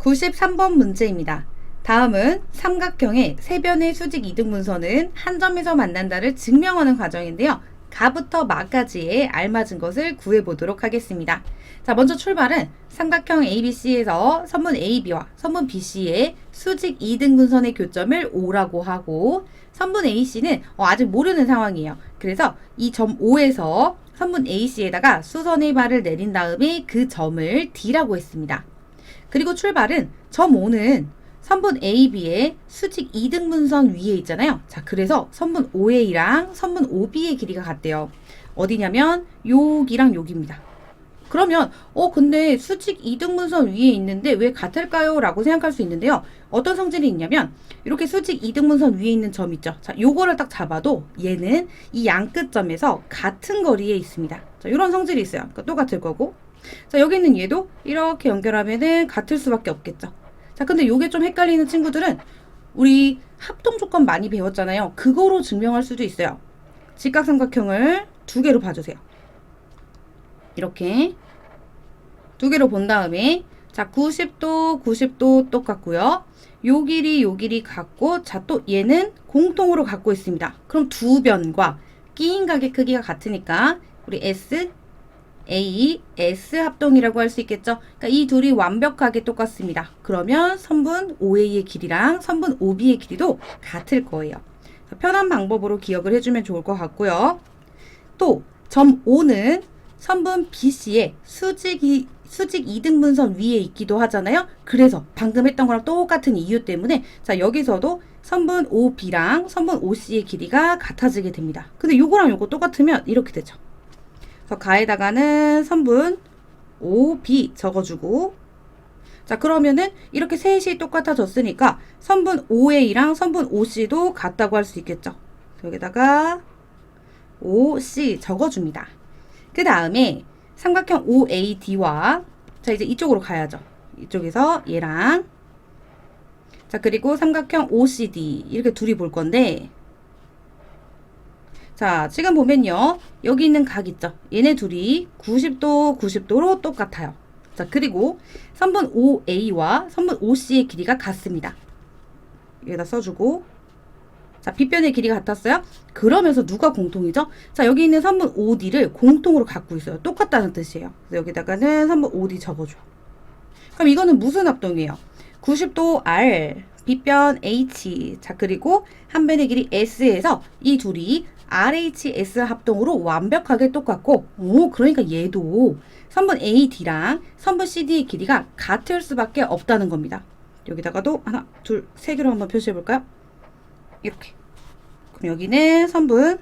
93번 문제입니다. 다음은 삼각형의 세변의 수직 이등 분선은 한 점에서 만난다를 증명하는 과정인데요. 가부터 마까지에 알맞은 것을 구해보도록 하겠습니다. 자, 먼저 출발은 삼각형 ABC에서 선분 AB와 선분 BC의 수직 이등분선의 교점을 O라고 하고 선분 AC는 어, 아직 모르는 상황이에요. 그래서 이 점 O에서 선분 AC에다가 수선의 발을 내린 다음에 그 점을 D라고 했습니다. 그리고 출발은 점 5는 선분 AB의 수직 2등분선 위에 있잖아요. 자, 그래서 선분 OA랑 선분 OB의 길이가 같대요. 어디냐면 여기랑 여기입니다. 그러면 어 근데 수직 2등분선 위에 있는데 왜 같을까요? 라고 생각할 수 있는데요. 어떤 성질이 있냐면 이렇게 수직 2등분선 위에 있는 점 있죠. 자, 요거를 딱 잡아도 얘는 이 양 끝점에서 같은 거리에 있습니다. 자, 이런 성질이 있어요. 그러니까 똑같을 거고 자, 여기 있는 얘도 이렇게 연결하면은 같을 수밖에 없겠죠. 자, 근데 요게 좀 헷갈리는 친구들은 우리 합동 조건 많이 배웠잖아요. 그거로 증명할 수도 있어요. 직각삼각형을 두 개로 봐주세요. 이렇게 두 개로 본 다음에 자, 90도, 90도 똑같고요. 요 길이, 요 길이 같고 자, 또 얘는 공통으로 갖고 있습니다. 그럼 두 변과 끼인 각의 크기가 같으니까 우리 S, A, S 합동이라고 할 수 있겠죠. 그러니까 이 둘이 완벽하게 똑같습니다. 그러면 선분 OA의 길이랑 선분 OB의 길이도 같을 거예요. 편한 방법으로 기억을 해주면 좋을 것 같고요. 또 점 O는 선분 BC의 수직이 수직 2등분선 위에 있기도 하잖아요. 그래서 방금 했던 거랑 똑같은 이유 때문에 자 여기서도 선분 OB랑 선분 OC의 길이가 같아지게 됩니다. 근데 요거랑 요거 똑같으면 이렇게 되죠. 그래서 가에다가는 선분 OB 적어주고 자 그러면은 이렇게 셋이 똑같아졌으니까 선분 OA랑 선분 OC도 같다고 할 수 있겠죠. 여기다가 OC 적어줍니다. 그 다음에 삼각형 OAD와 자 이제 이쪽으로 가야죠. 이쪽에서 얘랑 자 그리고 삼각형 OCD 이렇게 둘이 볼 건데 자 지금 보면요 여기 있는 각 있죠. 얘네 둘이 90도 90도로 똑같아요. 자 그리고 선분 OA와 선분 OC의 길이가 같습니다. 여기다 써주고 자, 빗변의 길이가 같았어요? 그러면서 누가 공통이죠? 자, 여기 있는 선분 OD를 공통으로 갖고 있어요. 똑같다는 뜻이에요. 그래서 여기다가는 선분 OD 적어줘. 그럼 이거는 무슨 합동이에요? 90도 R, 빗변 H. 자, 그리고 한 변의 길이 S에서 이 둘이 RHS 합동으로 완벽하게 똑같고, 오, 그러니까 얘도 선분 AD랑 선분 CD의 길이가 같을 수밖에 없다는 겁니다. 여기다가도 하나, 둘, 세 개로 한번 표시해 볼까요? 이렇게. 그럼 여기는 선분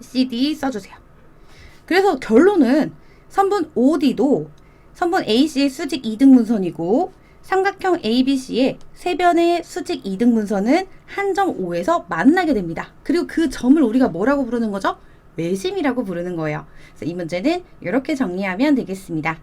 CD 써주세요. 그래서 결론은 선분 OD도 선분 AC의 수직 2등분선이고 삼각형 ABC의 세변의 수직 2등분선은 한점 O에서 만나게 됩니다. 그리고 그 점을 우리가 뭐라고 부르는 거죠? 외심이라고 부르는 거예요. 그래서 이 문제는 이렇게 정리하면 되겠습니다.